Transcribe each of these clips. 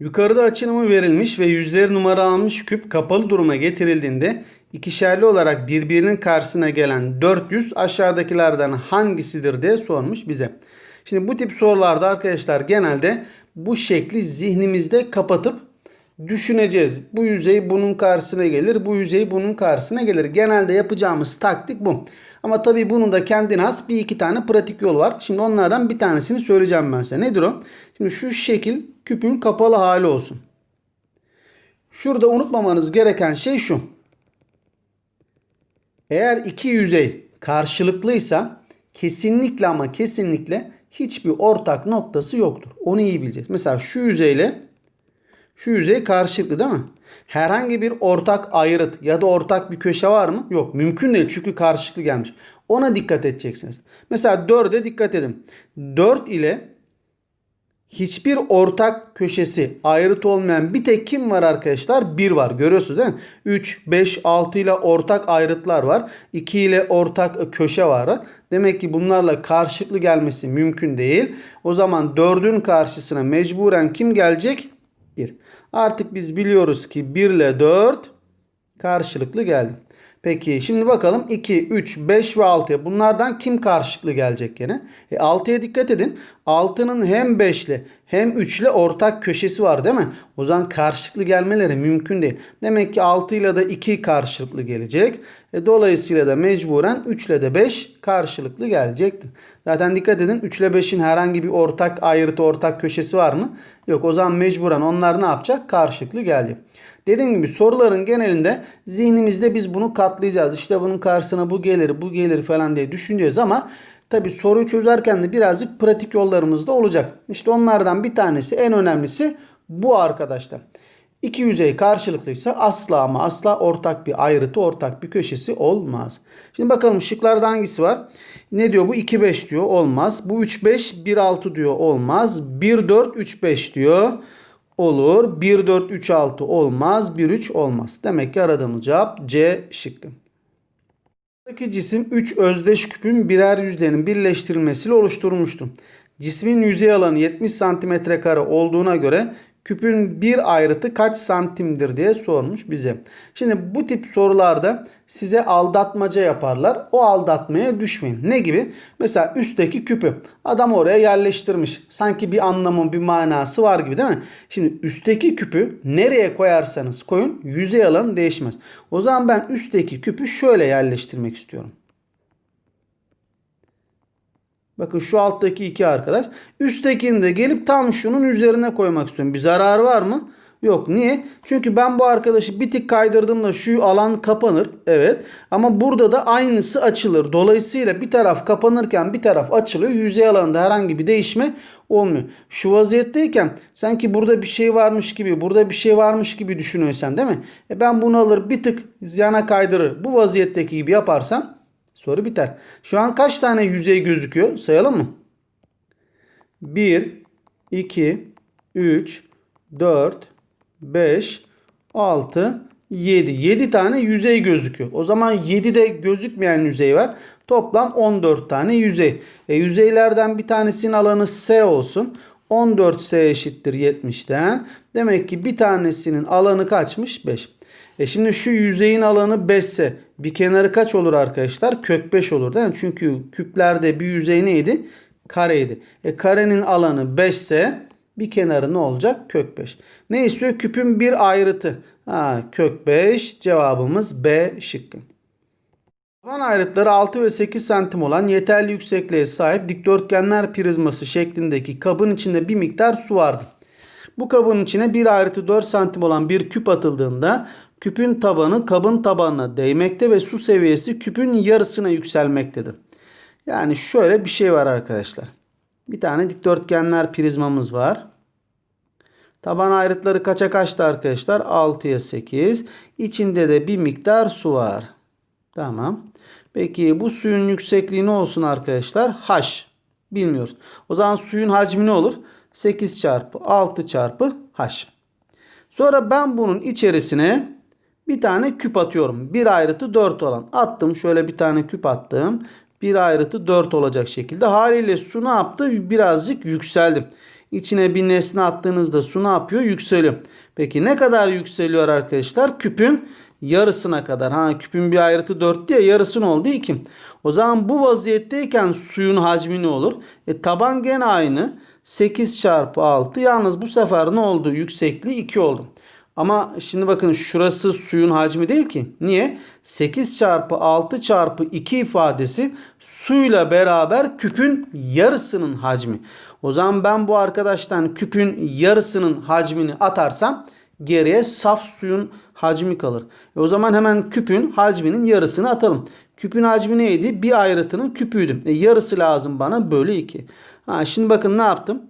Yukarıda açılımı verilmiş ve yüzleri numara almış küp kapalı duruma getirildiğinde ikişerli olarak birbirinin karşısına gelen 400 aşağıdakilerden hangisidir diye sormuş bize. Şimdi bu tip sorularda arkadaşlar genelde bu şekli zihnimizde kapatıp düşüneceğiz. Bu yüzey bunun karşısına gelir, bu yüzey bunun karşısına gelir. Genelde yapacağımız taktik bu. Ama tabii bunun da kendine has bir iki tane pratik yol var. Şimdi onlardan bir tanesini söyleyeceğim ben size. Nedir o? Şimdi şu şekil küpün kapalı hali olsun. Şurada unutmamanız gereken şey şu. Eğer iki yüzey karşılıklıysa kesinlikle ama kesinlikle hiçbir ortak noktası yoktur. Onu iyi bileceğiz. Mesela şu yüzeyle şu yüzey karşılıklı değil mi? Herhangi bir ortak ayrıt ya da ortak bir köşe var mı? Yok. Mümkün değil çünkü karşılıklı gelmiş. Ona dikkat edeceksiniz. Mesela 4'e dikkat edin. 4 ile hiçbir ortak köşesi ayrıt olmayan bir tek kim var arkadaşlar? 1 var. Görüyorsunuz değil mi? 3, 5, 6 ile ortak ayrıtlar var. 2 ile ortak köşe var. Demek ki bunlarla karşılıklı gelmesi mümkün değil. O zaman 4'ün karşısına mecburen kim gelecek? 1. Artık biz biliyoruz ki 1 ile 4 karşılıklı geldi. Peki şimdi bakalım 2, 3, 5 ve 6'ya bunlardan kim karşılıklı gelecek gene? E 6'ya dikkat edin. 6'nın hem 5 ile hem 3 ile ortak köşesi var değil mi? O zaman karşılıklı gelmeleri mümkün değil. Demek ki 6 ile de 2 karşılıklı gelecek. E dolayısıyla da mecburen 3 ile de 5 karşılıklı gelecektir. Zaten dikkat edin 3 ile 5'in herhangi bir ortak ayrıtı ortak köşesi var mı? Yok o zaman mecburen onlar ne yapacak? Karşılıklı gelecek. Dediğim gibi soruların genelinde zihnimizde biz bunu katlayacağız. İşte bunun karşısına bu gelir, bu gelir falan diye düşüneceğiz ama tabi soruyu çözerken de birazcık pratik yollarımız da olacak. İşte onlardan bir tanesi en önemlisi bu arkadaşlar. İki yüzey karşılıklıysa asla ama asla ortak bir ayrıtı, ortak bir köşesi olmaz. Şimdi bakalım şıklarda hangisi var? Ne diyor bu? 2 5 diyor. Olmaz. Bu 3 5 1 6 diyor. Olmaz. 1 4 3 5 diyor olur. 1 4 3 6 olmaz. 1 3 olmaz. Demek ki aradığımız cevap C şıkkı. Buradaki cisim 3 özdeş küpün birer yüzlerinin birleştirilmesiyle oluşturulmuştur. Cismin yüzey alanı 70 cm kare olduğuna göre küpün bir ayrıtı kaç santimdir diye sormuş bize. Şimdi bu tip sorularda size aldatmaca yaparlar. O aldatmaya düşmeyin. Ne gibi? Mesela üstteki küpü adam oraya yerleştirmiş. Sanki bir anlamı bir manası var gibi değil mi? Şimdi üstteki küpü nereye koyarsanız koyun yüzey alanı değişmez. O zaman ben üstteki küpü şöyle yerleştirmek istiyorum. Bakın şu alttaki iki arkadaş. Üsttekini de gelip tam şunun üzerine koymak istiyorum. Bir zarar var mı? Yok. Niye? Çünkü ben bu arkadaşı bir tık kaydırdığımda şu alan kapanır. Evet. Ama burada da aynısı açılır. Dolayısıyla bir taraf kapanırken bir taraf açılıyor. Yüzey alanında herhangi bir değişme olmuyor. Şu vaziyetteyken sanki burada bir şey varmış gibi, burada bir şey varmış gibi düşünüyorsan değil mi? E ben bunu alır bir tık yana kaydırır. Bu vaziyetteki gibi yaparsam Soru biter. Şu an kaç tane yüzey gözüküyor? Sayalım mı? 1, 2, 3, 4, 5, 6, 7. 7 tane yüzey gözüküyor. O zaman 7 de gözükmeyen yüzey var. Toplam 14 tane yüzey. E, yüzeylerden bir tanesinin alanı S olsun. 14S eşittir 70'ten. Demek ki bir tanesinin alanı kaçmış? 5. E şimdi şu yüzeyin alanı 5 ise bir kenarı kaç olur arkadaşlar? Kök 5 olur değil mi? Çünkü küplerde bir yüzey neydi? Kareydi. E karenin alanı 5 ise bir kenarı ne olacak? Kök 5. Ne istiyor? Küpün bir ayrıtı. Ha, kök 5 cevabımız B şıkkı. Taban ayrıtları 6 ve 8 santim olan yeterli yüksekliğe sahip dikdörtgenler prizması şeklindeki kabın içinde bir miktar su vardı. Bu kabın içine bir ayrıtı 4 santim olan bir küp atıldığında küpün tabanı kabın tabanına değmekte ve su seviyesi küpün yarısına yükselmektedir. Yani şöyle bir şey var arkadaşlar. Bir tane dikdörtgenler prizmamız var. Taban ayrıtları kaça kaçtı arkadaşlar? 6'ya 8. İçinde de bir miktar su var. Tamam. Peki bu suyun yüksekliği ne olsun arkadaşlar? H. Bilmiyoruz. O zaman suyun hacmi ne olur? 8 çarpı 6 çarpı H. Sonra ben bunun içerisine bir tane küp atıyorum. Bir ayrıtı 4 olan. Attım şöyle bir tane küp attım. Bir ayrıtı 4 olacak şekilde. Haliyle su ne yaptı? Birazcık yükseldi. İçine bir nesne attığınızda su ne yapıyor? Yükseliyor. Peki ne kadar yükseliyor arkadaşlar? Küpün yarısına kadar. Ha küpün bir ayrıtı 4 diye yarısı ne oldu? 2. O zaman bu vaziyetteyken suyun hacmi ne olur? E taban gene aynı. 8 çarpı 6. Yalnız bu sefer ne oldu? Yüksekliği 2 oldu. Ama şimdi bakın şurası suyun hacmi değil ki. Niye? 8 çarpı 6 çarpı 2 ifadesi suyla beraber küpün yarısının hacmi. O zaman ben bu arkadaştan küpün yarısının hacmini atarsam geriye saf suyun hacmi kalır. E o zaman hemen küpün hacminin yarısını atalım. Küpün hacmi neydi? Bir ayrıtının küpüydü. E yarısı lazım bana bölü 2. Ha, şimdi bakın ne yaptım?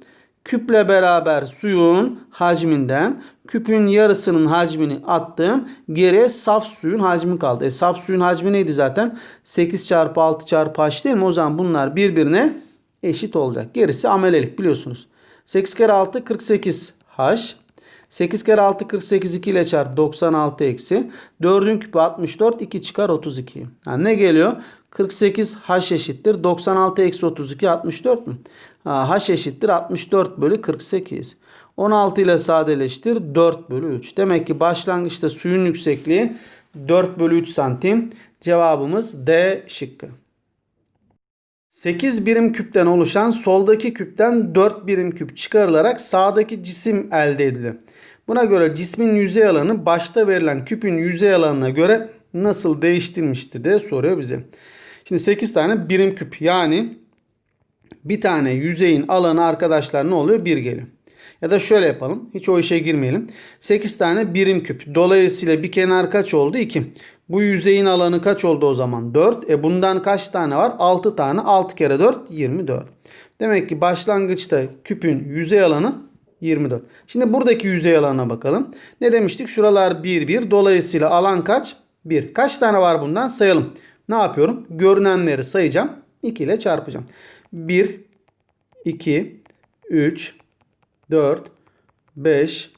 Küple beraber suyun hacminden küpün yarısının hacmini attım. Geriye saf suyun hacmi kaldı. E saf suyun hacmi neydi zaten? 8 çarpı 6 çarpı h değil mi? O zaman bunlar birbirine eşit olacak. Gerisi amelelik biliyorsunuz. 8 kere 6 48 h. 8 kere 6 48 2 ile çarp 96 eksi. 4'ün küpü 64 2 çıkar 32. Ha, ne geliyor? 48 h eşittir. 96 eksi 32 64 mü? Ha, h eşittir 64 bölü 48. 16 ile sadeleştir 4 bölü 3. Demek ki başlangıçta suyun yüksekliği 4 bölü 3 santim. Cevabımız D şıkkı. 8 birim küpten oluşan soldaki küpten 4 birim küp çıkarılarak sağdaki cisim elde ediliyor. Buna göre cismin yüzey alanı başta verilen küpün yüzey alanına göre nasıl değiştirilmiştir diye soruyor bize. Şimdi 8 tane birim küp yani bir tane yüzeyin alanı arkadaşlar ne oluyor? 1 geliyor. Ya da şöyle yapalım. Hiç o işe girmeyelim. 8 tane birim küp. Dolayısıyla bir kenar kaç oldu? 2. Bu yüzeyin alanı kaç oldu o zaman? 4. E bundan kaç tane var? 6 tane. 6 kere 4 24. Demek ki başlangıçta küpün yüzey alanı 24. Şimdi buradaki yüzey alanına bakalım. Ne demiştik? Şuralar 1 1. Dolayısıyla alan kaç? 1. Kaç tane var bundan? Sayalım. Ne yapıyorum? Görünenleri sayacağım. 2 ile çarpacağım. 1 2 3 4 5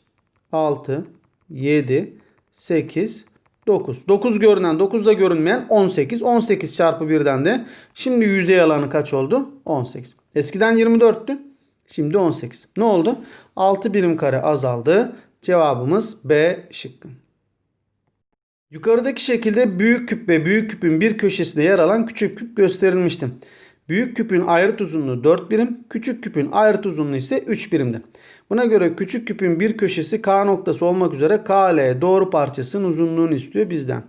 6 7 8 9. 9 görünen 9 da görünmeyen 18. 18 çarpı 1'den de şimdi yüzey alanı kaç oldu? 18. Eskiden 24'tü. Şimdi 18. Ne oldu? 6 birim kare azaldı. Cevabımız B şıkkı. Yukarıdaki şekilde büyük küp ve büyük küpün bir köşesinde yer alan küçük küp gösterilmiştir. Büyük küpün ayrıt uzunluğu 4 birim, küçük küpün ayrıt uzunluğu ise 3 birimdir. Buna göre küçük küpün bir köşesi K noktası olmak üzere KL doğru parçasının uzunluğunu istiyor bizden.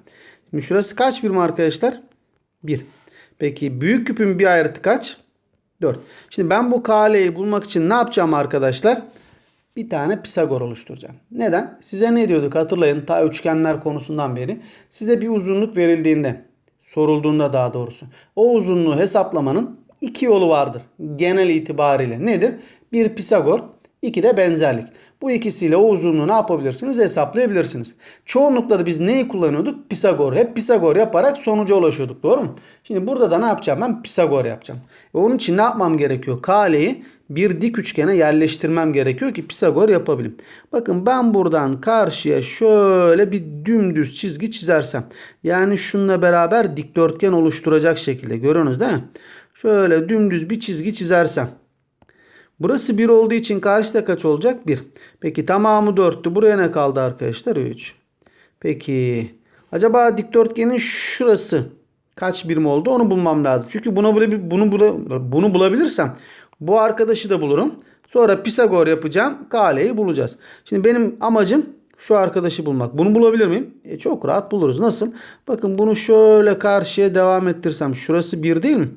Şimdi şurası kaç birim arkadaşlar? 1. Peki büyük küpün bir ayrıtı kaç? 4. Şimdi ben bu KL'yi bulmak için ne yapacağım arkadaşlar? Bir tane Pisagor oluşturacağım. Neden? Size ne diyorduk hatırlayın ta üçgenler konusundan beri. Size bir uzunluk verildiğinde sorulduğunda daha doğrusu. O uzunluğu hesaplamanın iki yolu vardır. Genel itibariyle nedir? Bir Pisagor, iki de benzerlik. Bu ikisiyle o uzunluğu ne yapabilirsiniz? Hesaplayabilirsiniz. Çoğunlukla da biz neyi kullanıyorduk? Pisagor. Hep Pisagor yaparak sonuca ulaşıyorduk. Doğru mu? Şimdi burada da ne yapacağım? Ben Pisagor yapacağım. Ve onun için ne yapmam gerekiyor? Kaleyi bir dik üçgene yerleştirmem gerekiyor ki Pisagor yapabilirim. Bakın ben buradan karşıya şöyle bir dümdüz çizgi çizersem. Yani şununla beraber dikdörtgen oluşturacak şekilde. Görüyorsunuz değil mi? Şöyle dümdüz bir çizgi çizersem. Burası 1 olduğu için karşıda kaç olacak? 1. Peki tamamı 4'tü. Buraya ne kaldı arkadaşlar? 3. Peki acaba dikdörtgenin şurası kaç birim oldu? Onu bulmam lazım. Çünkü bunu bunu bunu bulabilirsem bu arkadaşı da bulurum. Sonra Pisagor yapacağım. Kaleyi bulacağız. Şimdi benim amacım şu arkadaşı bulmak. Bunu bulabilir miyim? E çok rahat buluruz. Nasıl? Bakın bunu şöyle karşıya devam ettirsem şurası 1 değil mi?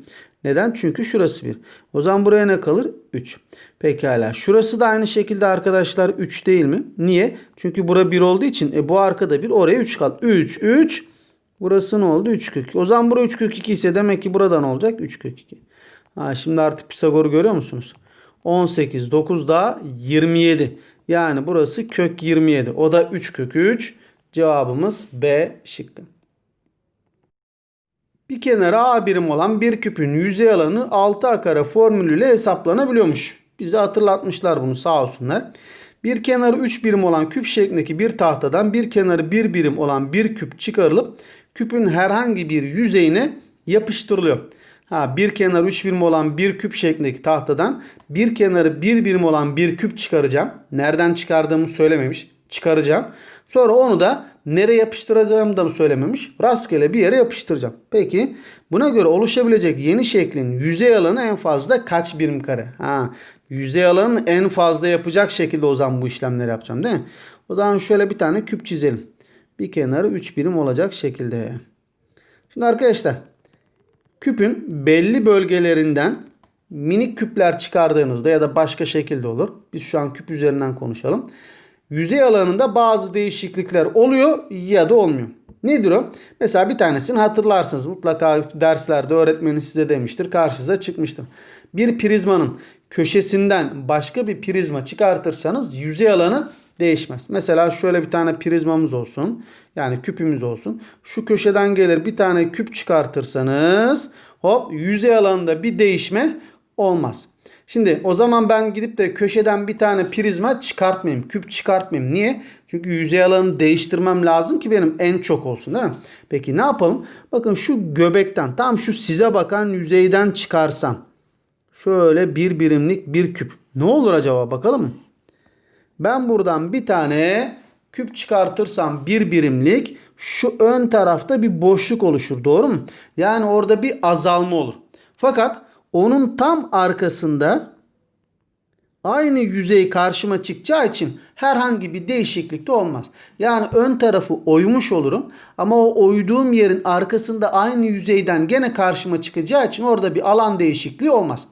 Neden? Çünkü şurası 1. O zaman buraya ne kalır? 3. Pekala. Şurası da aynı şekilde arkadaşlar 3 değil mi? Niye? Çünkü bura 1 olduğu için e bu arkada 1 oraya 3 kaldı. 3 3 Burası ne oldu? 3 kök 2. O zaman bura 3 kök 2 ise demek ki buradan olacak 3 kök 2. Ha, şimdi artık Pisagor'u görüyor musunuz? 18 9 daha 27. Yani burası kök 27. O da 3 kök 3. Cevabımız B şıkkı. Bir kenarı A birim olan bir küpün yüzey alanı 6A kare formülüyle hesaplanabiliyormuş. Bize hatırlatmışlar bunu sağ olsunlar. Bir kenarı 3 birim olan küp şeklindeki bir tahtadan bir kenarı 1 birim olan bir küp çıkarılıp küpün herhangi bir yüzeyine yapıştırılıyor. Ha bir kenar 3 birim olan bir küp şeklindeki tahtadan bir kenarı 1 birim olan bir küp çıkaracağım. Nereden çıkardığımı söylememiş. Çıkaracağım. Sonra onu da nereye yapıştıracağımı da söylememiş. Rastgele bir yere yapıştıracağım. Peki buna göre oluşabilecek yeni şeklin yüzey alanı en fazla kaç birim kare? Ha, yüzey alanını en fazla yapacak şekilde o zaman bu işlemleri yapacağım değil mi? O zaman şöyle bir tane küp çizelim. Bir kenarı 3 birim olacak şekilde. Şimdi arkadaşlar küpün belli bölgelerinden minik küpler çıkardığınızda ya da başka şekilde olur. Biz şu an küp üzerinden konuşalım. Yüzey alanında bazı değişiklikler oluyor ya da olmuyor. Nedir o? Mesela bir tanesini hatırlarsınız. Mutlaka derslerde öğretmeni size demiştir. Karşınıza çıkmıştır. Bir prizmanın köşesinden başka bir prizma çıkartırsanız yüzey alanı değişmez. Mesela şöyle bir tane prizmamız olsun. Yani küpümüz olsun. Şu köşeden gelir bir tane küp çıkartırsanız hop yüzey alanında bir değişme olmaz. Şimdi o zaman ben gidip de köşeden bir tane prizma çıkartmayayım. Küp çıkartmayayım. Niye? Çünkü yüzey alanını değiştirmem lazım ki benim en çok olsun değil mi? Peki ne yapalım? Bakın şu göbekten tam şu size bakan yüzeyden çıkarsam. Şöyle bir birimlik bir küp. Ne olur acaba bakalım mı? Ben buradan bir tane küp çıkartırsam bir birimlik şu ön tarafta bir boşluk oluşur. Doğru mu? Yani orada bir azalma olur. Fakat onun tam arkasında aynı yüzey karşıma çıkacağı için herhangi bir değişiklik de olmaz. Yani ön tarafı oymuş olurum ama o oyduğum yerin arkasında aynı yüzeyden gene karşıma çıkacağı için orada bir alan değişikliği olmaz.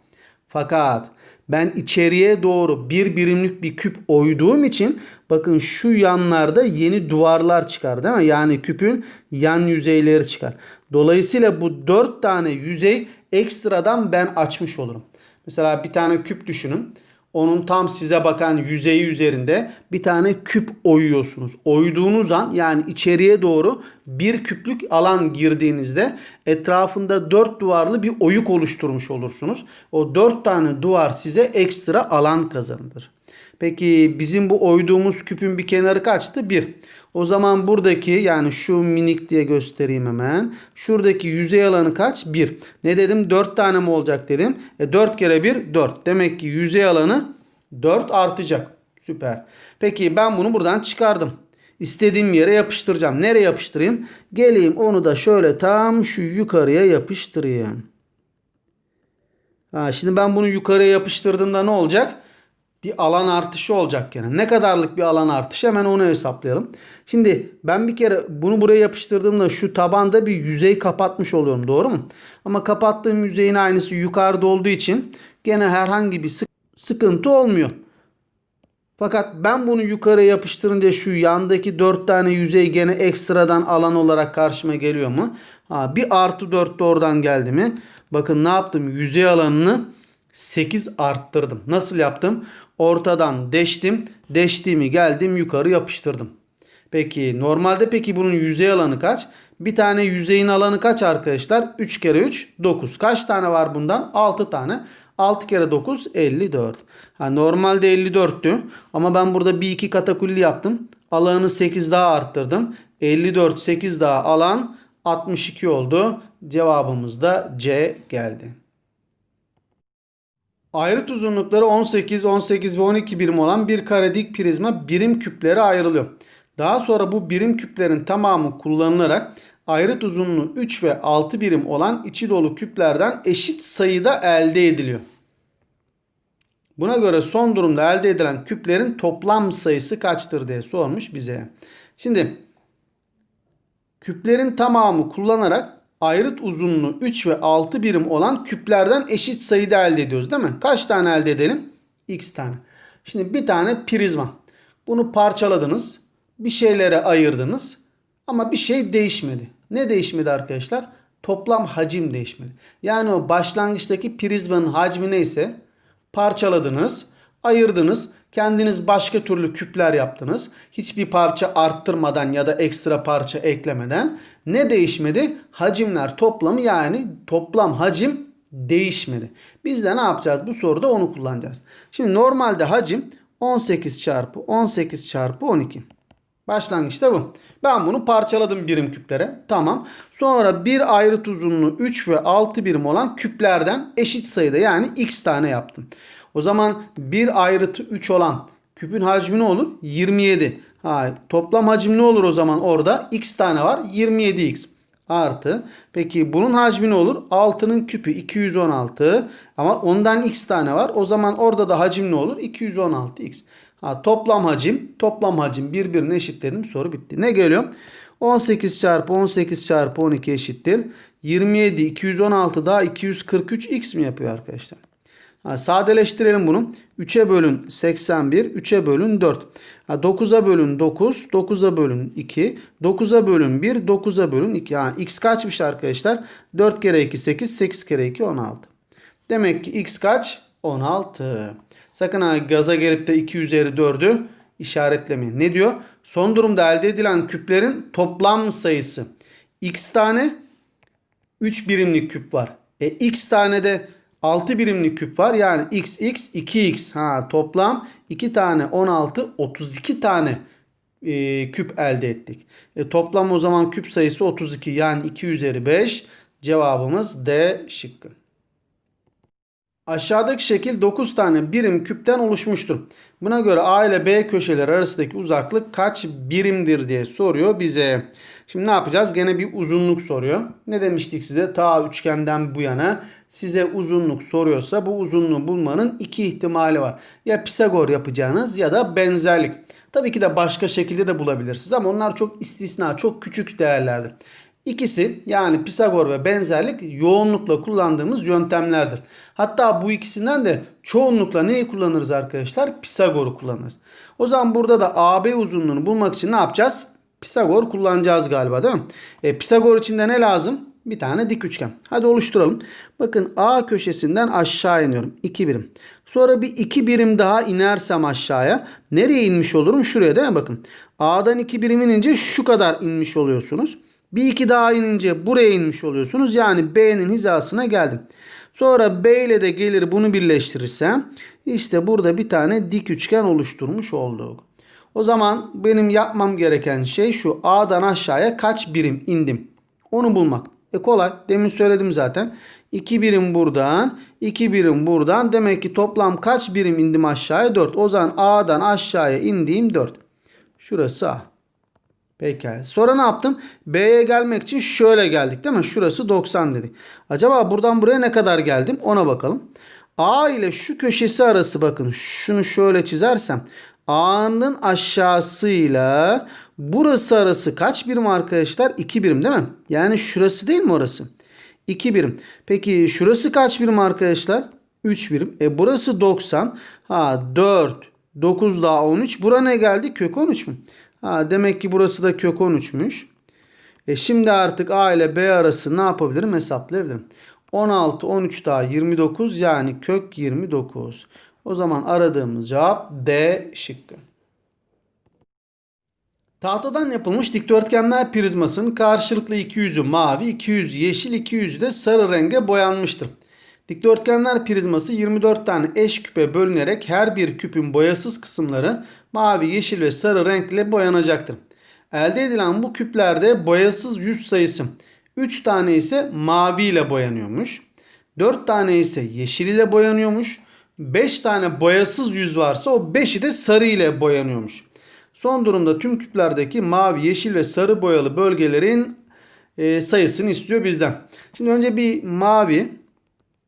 Fakat ben içeriye doğru bir birimlik bir küp oyduğum için bakın şu yanlarda yeni duvarlar çıkar değil mi? Yani küpün yan yüzeyleri çıkar. Dolayısıyla bu dört tane yüzey ekstradan ben açmış olurum. Mesela bir tane küp düşünün. Onun tam size bakan yüzeyi üzerinde bir tane küp oyuyorsunuz. Oyduğunuz an yani içeriye doğru bir küplük alan girdiğinizde etrafında dört duvarlı bir oyuk oluşturmuş olursunuz. O dört tane duvar size ekstra alan kazandırır. Peki bizim bu oyduğumuz küpün bir kenarı kaçtı? 1. O zaman buradaki yani şu minik diye göstereyim hemen. Şuradaki yüzey alanı kaç? 1. Ne dedim? 4 tane mi olacak dedim. E 4 kere 1 4. Demek ki yüzey alanı 4 artacak. Süper. Peki ben bunu buradan çıkardım. İstediğim yere yapıştıracağım. Nereye yapıştırayım? Geleyim onu da şöyle tam şu yukarıya yapıştırayım. Ha, şimdi ben bunu yukarıya yapıştırdığımda ne olacak? Bir alan artışı olacak yani. Ne kadarlık bir alan artışı hemen onu hesaplayalım. Şimdi ben bir kere bunu buraya yapıştırdığımda şu tabanda bir yüzey kapatmış oluyorum doğru mu? Ama kapattığım yüzeyin aynısı yukarıda olduğu için gene herhangi bir sıkıntı olmuyor. Fakat ben bunu yukarı yapıştırınca şu yandaki 4 tane yüzey gene ekstradan alan olarak karşıma geliyor mu? Ha, bir artı 4 de oradan geldi mi? Bakın ne yaptım? Yüzey alanını 8 arttırdım. Nasıl yaptım? Ortadan deştim. Deştiğimi geldim yukarı yapıştırdım. Peki normalde peki bunun yüzey alanı kaç? Bir tane yüzeyin alanı kaç arkadaşlar? 3 kere 3 9. Kaç tane var bundan? 6 tane. 6 kere 9 54. Ha, normalde 54'tü ama ben burada bir iki katakulli yaptım. Alanı 8 daha arttırdım. 54 8 daha alan 62 oldu. Cevabımız da C geldi. Ayrıt uzunlukları 18, 18 ve 12 birim olan bir kare dik prizma birim küplere ayrılıyor. Daha sonra bu birim küplerin tamamı kullanılarak ayrıt uzunluğu 3 ve 6 birim olan içi dolu küplerden eşit sayıda elde ediliyor. Buna göre son durumda elde edilen küplerin toplam sayısı kaçtır diye sormuş bize. Şimdi küplerin tamamı kullanarak ayrıt uzunluğu 3 ve 6 birim olan küplerden eşit sayıda elde ediyoruz değil mi? Kaç tane elde edelim? X tane. Şimdi bir tane prizma. Bunu parçaladınız. Bir şeylere ayırdınız. Ama bir şey değişmedi. Ne değişmedi arkadaşlar? Toplam hacim değişmedi. Yani o başlangıçtaki prizmanın hacmi neyse parçaladınız, ayırdınız. Kendiniz başka türlü küpler yaptınız. Hiçbir parça arttırmadan ya da ekstra parça eklemeden ne değişmedi? Hacimler toplamı yani toplam hacim değişmedi. Biz de ne yapacağız? Bu soruda onu kullanacağız. Şimdi normalde hacim 18 çarpı 18 çarpı 12. Başlangıçta bu. Ben bunu parçaladım birim küplere. Tamam. Sonra bir ayrıt uzunluğu 3 ve 6 birim olan küplerden eşit sayıda yani x tane yaptım. O zaman bir ayrıtı 3 olan küpün hacmi ne olur? 27. Ha, toplam hacim ne olur o zaman orada? x tane var. 27x artı. Peki bunun hacmi ne olur? 6'nın küpü 216 ama ondan x tane var. O zaman orada da hacim ne olur? 216x. Ha, toplam hacim, toplam hacim birbirine eşit dedim. Soru bitti. Ne geliyor? 18 çarpı 18 çarpı 12 eşittir. 27, 216 daha 243x mi yapıyor arkadaşlar? Ha, sadeleştirelim bunu. 3'e bölün 81, 3'e bölün 4. Ha, 9'a bölün 9, 9'a bölün 2, 9'a bölün 1, 9'a bölün 2. Yani x kaçmış arkadaşlar? 4 kere 2 8, 8 kere 2 16. Demek ki x kaç? 16. Sakın ha gaza gelip de 2 üzeri 4'ü işaretlemeyin. Ne diyor? Son durumda elde edilen küplerin toplam sayısı. x tane 3 birimlik küp var. E x tane de 6 birimlik küp var. Yani x x 2x. Ha toplam 2 tane 16 32 tane e, küp elde ettik. E, toplam o zaman küp sayısı 32 yani 2 üzeri 5. Cevabımız D şıkkı. Aşağıdaki şekil 9 tane birim küpten oluşmuştur. Buna göre A ile B köşeleri arasındaki uzaklık kaç birimdir diye soruyor bize. Şimdi ne yapacağız? Gene bir uzunluk soruyor. Ne demiştik size? Ta üçgenden bu yana size uzunluk soruyorsa bu uzunluğu bulmanın iki ihtimali var. Ya Pisagor yapacağınız ya da benzerlik. Tabii ki de başka şekilde de bulabilirsiniz ama onlar çok istisna, çok küçük değerlerdir. İkisi yani Pisagor ve benzerlik yoğunlukla kullandığımız yöntemlerdir. Hatta bu ikisinden de çoğunlukla neyi kullanırız arkadaşlar? Pisagor'u kullanırız. O zaman burada da AB uzunluğunu bulmak için ne yapacağız? Pisagor kullanacağız galiba değil mi? E, Pisagor için de ne lazım? Bir tane dik üçgen. Hadi oluşturalım. Bakın A köşesinden aşağı iniyorum. 2 birim. Sonra bir 2 birim daha inersem aşağıya. Nereye inmiş olurum? Şuraya değil mi? Bakın. A'dan 2 birim inince şu kadar inmiş oluyorsunuz. Bir iki daha inince buraya inmiş oluyorsunuz. Yani B'nin hizasına geldim. Sonra B ile de gelir bunu birleştirirsem işte burada bir tane dik üçgen oluşturmuş olduk. O zaman benim yapmam gereken şey şu. A'dan aşağıya kaç birim indim? Onu bulmak. E kolay. Demin söyledim zaten. 2 birim buradan. 2 birim buradan. Demek ki toplam kaç birim indim aşağıya? 4. O zaman A'dan aşağıya indiğim 4. Şurası A. Pekala. Sonra ne yaptım? B'ye gelmek için şöyle geldik değil mi? Şurası 90 dedik. Acaba buradan buraya ne kadar geldim? Ona bakalım. A ile şu köşesi arası bakın. Şunu şöyle çizersem. A'nın aşağısıyla burası arası kaç birim arkadaşlar? 2 birim değil mi? Yani şurası değil mi orası? 2 birim. Peki şurası kaç birim arkadaşlar? 3 birim. E burası 90. Ha 4, 9 daha 13. Bura ne geldi? Kök 13 mü? Ha, demek ki burası da kök 13'müş. E şimdi artık A ile B arası ne yapabilirim? Hesaplayabilirim. 16, 13 daha 29 yani kök 29. O zaman aradığımız cevap D şıkkı. Tahtadan yapılmış dikdörtgenler prizmasının karşılıklı iki yüzü mavi, iki yüzü yeşil, iki yüzü de sarı renge boyanmıştır. Dikdörtgenler prizması 24 tane eş küpe bölünerek her bir küpün boyasız kısımları mavi, yeşil ve sarı renkle boyanacaktır. Elde edilen bu küplerde boyasız yüz sayısı 3 tane ise mavi ile boyanıyormuş. 4 tane ise yeşil ile boyanıyormuş. 5 tane boyasız yüz varsa o 5'i de sarı ile boyanıyormuş. Son durumda tüm küplerdeki mavi, yeşil ve sarı boyalı bölgelerin e, sayısını istiyor bizden. Şimdi önce bir mavi,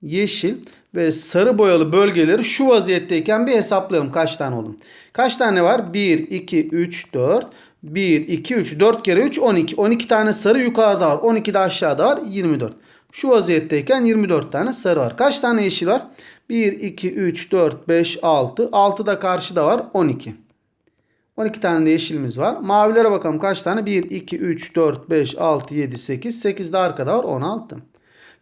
yeşil ve sarı boyalı bölgeleri şu vaziyetteyken bir hesaplayalım kaç tane oldu. Kaç tane var? 1, 2, 3, 4. 1, 2, 3. 4 kere 3, 12. 12 tane sarı yukarıda var. 12 de aşağıda var. 24. Şu vaziyetteyken 24 tane sarı var. Kaç tane yeşil var? 1, 2, 3, 4, 5, 6. 6 da karşıda var. 12. 12 tane de yeşilimiz var. Mavilere bakalım kaç tane? 1, 2, 3, 4, 5, 6, 7, 8. 8 de arkada var. 16.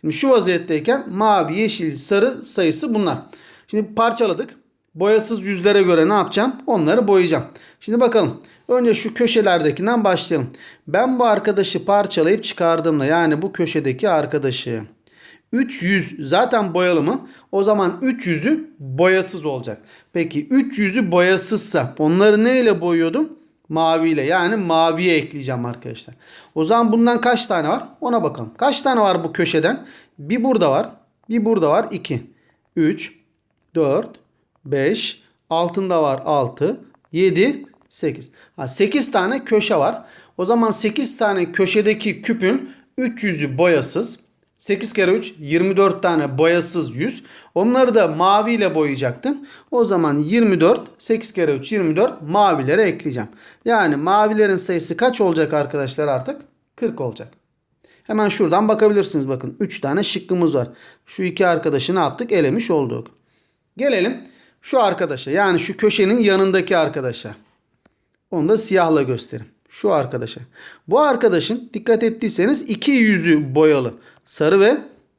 Şimdi şu vaziyetteyken mavi, yeşil, sarı sayısı bunlar. Şimdi parçaladık. Boyasız yüzlere göre ne yapacağım? Onları boyayacağım. Şimdi bakalım. Önce şu köşelerdekinden başlayalım. Ben bu arkadaşı parçalayıp çıkardığımda yani bu köşedeki arkadaşı 300 zaten boyalı mı? O zaman 300'ü boyasız olacak. Peki 300'ü boyasızsa onları ne ile boyuyordum? Maviyle yani maviye ekleyeceğim arkadaşlar. O zaman bundan kaç tane var? Ona bakalım. Kaç tane var bu köşeden? Bir burada var. Bir burada var. 2. 3. 4. 5. Altında var 6. 7. 8. Ha, 8 tane köşe var. O zaman 8 tane köşedeki küpün 300'ü boyasız. 8 kere 3 24 tane boyasız yüz. Onları da maviyle boyayacaktım. O zaman 24 8 kere 3 24 mavilere ekleyeceğim. Yani mavilerin sayısı kaç olacak arkadaşlar artık? 40 olacak. Hemen şuradan bakabilirsiniz bakın. 3 tane şıkkımız var. Şu iki arkadaşı ne yaptık? Elemiş olduk. Gelelim şu arkadaşa yani şu köşenin yanındaki arkadaşa. Onu da siyahla göstereyim. Şu arkadaşa. Bu arkadaşın dikkat ettiyseniz iki yüzü boyalı. Sarı ve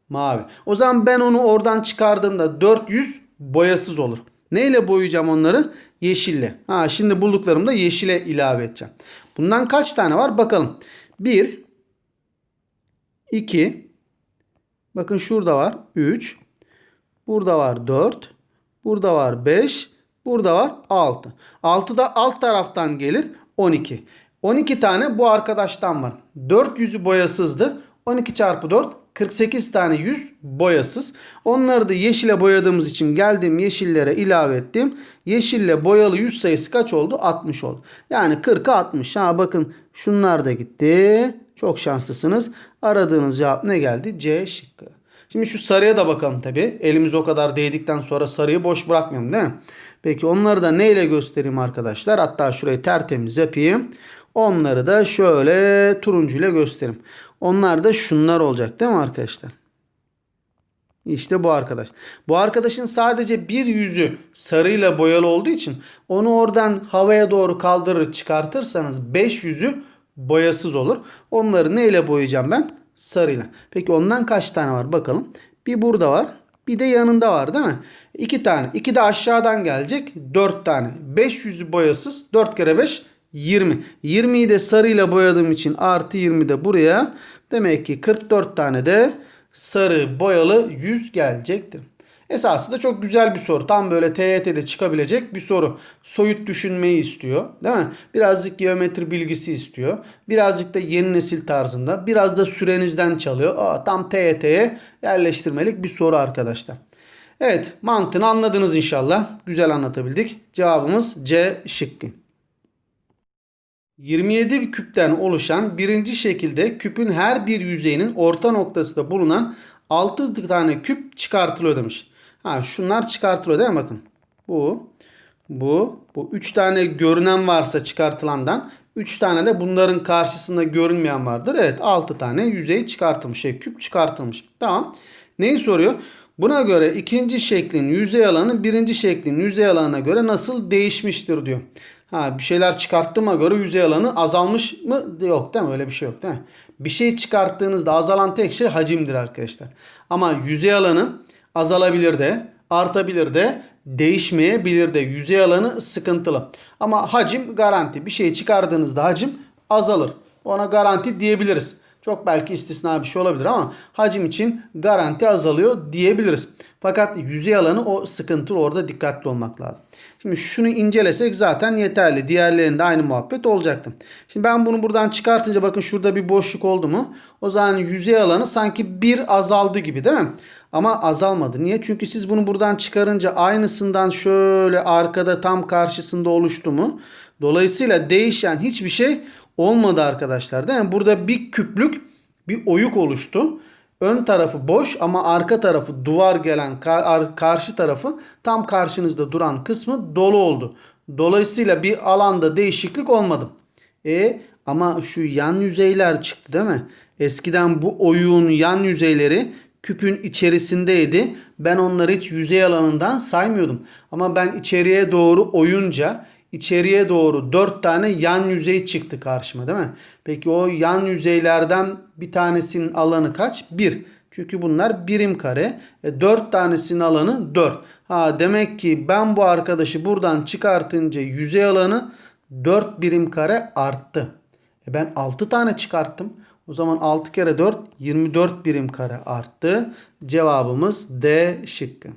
mavi. O zaman ben onu oradan çıkardığımda 400 boyasız olur. Neyle boyayacağım onları? Yeşille. Ha, şimdi bulduklarımda yeşile ilave edeceğim. Bundan kaç tane var bakalım. 1 2 Bakın şurada var 3 Burada var 4 Burada var 5 Burada var 6. 6 da alt taraftan gelir 12. 12 tane bu arkadaştan var. 4 yüzü boyasızdı. 12 çarpı 4 48 tane yüz boyasız. Onları da yeşile boyadığımız için geldim yeşillere ilave ettim. Yeşille boyalı yüz sayısı kaç oldu? 60 oldu. Yani 40'a 60. Ha bakın şunlar da gitti. Çok şanslısınız. Aradığınız cevap ne geldi? C şıkkı. Şimdi şu sarıya da bakalım tabi. Elimiz o kadar değdikten sonra sarıyı boş bırakmayalım değil mi? Peki onları da neyle göstereyim arkadaşlar? Hatta şurayı tertemiz yapayım. Onları da şöyle turuncuyla göstereyim. Onlar da şunlar olacak değil mi arkadaşlar? İşte bu arkadaş. Bu arkadaşın sadece bir yüzü sarıyla boyalı olduğu için onu oradan havaya doğru kaldırır çıkartırsanız 5 yüzü boyasız olur. Onları neyle boyayacağım ben? Sarıyla. Peki ondan kaç tane var bakalım. Bir burada var. Bir de yanında var değil mi? İki tane. İki de aşağıdan gelecek. Dört tane. 500'ü boyasız. 4 kere 5 20. 20'yi de sarıyla boyadığım için artı 20 de buraya. Demek ki 44 tane de sarı boyalı yüz gelecektir. Esası da çok güzel bir soru. Tam böyle TYT'de çıkabilecek bir soru. Soyut düşünmeyi istiyor. Değil mi? Birazcık geometri bilgisi istiyor. Birazcık da yeni nesil tarzında. Biraz da sürenizden çalıyor. Aa, tam TYT'ye yerleştirmelik bir soru arkadaşlar. Evet mantığını anladınız inşallah. Güzel anlatabildik. Cevabımız C şıkkı. 27 bir küpten oluşan birinci şekilde küpün her bir yüzeyinin orta noktasında bulunan 6 tane küp çıkartılıyor demiş. Ha şunlar çıkartılıyor değil mi bakın. Bu, bu, bu 3 tane görünen varsa çıkartılandan 3 tane de bunların karşısında görünmeyen vardır. Evet 6 tane yüzey çıkartılmış. Şey, küp çıkartılmış. Tamam. Neyi soruyor? Buna göre ikinci şeklin yüzey alanı birinci şeklin yüzey alanına göre nasıl değişmiştir diyor. Ha bir şeyler çıkarttığıma göre yüzey alanı azalmış mı? Yok değil mi? Öyle bir şey yok değil mi? Bir şey çıkarttığınızda azalan tek şey hacimdir arkadaşlar. Ama yüzey alanı azalabilir de, artabilir de, değişmeyebilir de. Yüzey alanı sıkıntılı. Ama hacim garanti. Bir şey çıkardığınızda hacim azalır. Ona garanti diyebiliriz. Çok belki istisna bir şey olabilir ama hacim için garanti azalıyor diyebiliriz. Fakat yüzey alanı o sıkıntılı orada dikkatli olmak lazım. Şimdi şunu incelesek zaten yeterli. Diğerlerinde aynı muhabbet olacaktı. Şimdi ben bunu buradan çıkartınca bakın şurada bir boşluk oldu mu? O zaman yüzey alanı sanki bir azaldı gibi değil mi? Ama azalmadı. Niye? Çünkü siz bunu buradan çıkarınca aynısından şöyle arkada tam karşısında oluştu mu? Dolayısıyla değişen hiçbir şey olmadı arkadaşlar. Değil? Burada bir küplük bir oyuk oluştu. Ön tarafı boş ama arka tarafı duvar gelen kar, karşı tarafı tam karşınızda duran kısmı dolu oldu. Dolayısıyla bir alanda değişiklik olmadı. E ama şu yan yüzeyler çıktı değil mi? Eskiden bu oyun yan yüzeyleri küpün içerisindeydi. Ben onları hiç yüzey alanından saymıyordum. Ama ben içeriye doğru oyunca içeriye doğru 4 tane yan yüzey çıktı karşıma değil mi? Peki o yan yüzeylerden bir tanesinin alanı kaç? 1. Çünkü bunlar birim kare. E 4 tanesinin alanı 4. Ha demek ki ben bu arkadaşı buradan çıkartınca yüzey alanı 4 birim kare arttı. E ben 6 tane çıkarttım. O zaman 6 kere 4 24 birim kare arttı. Cevabımız D şıkkı.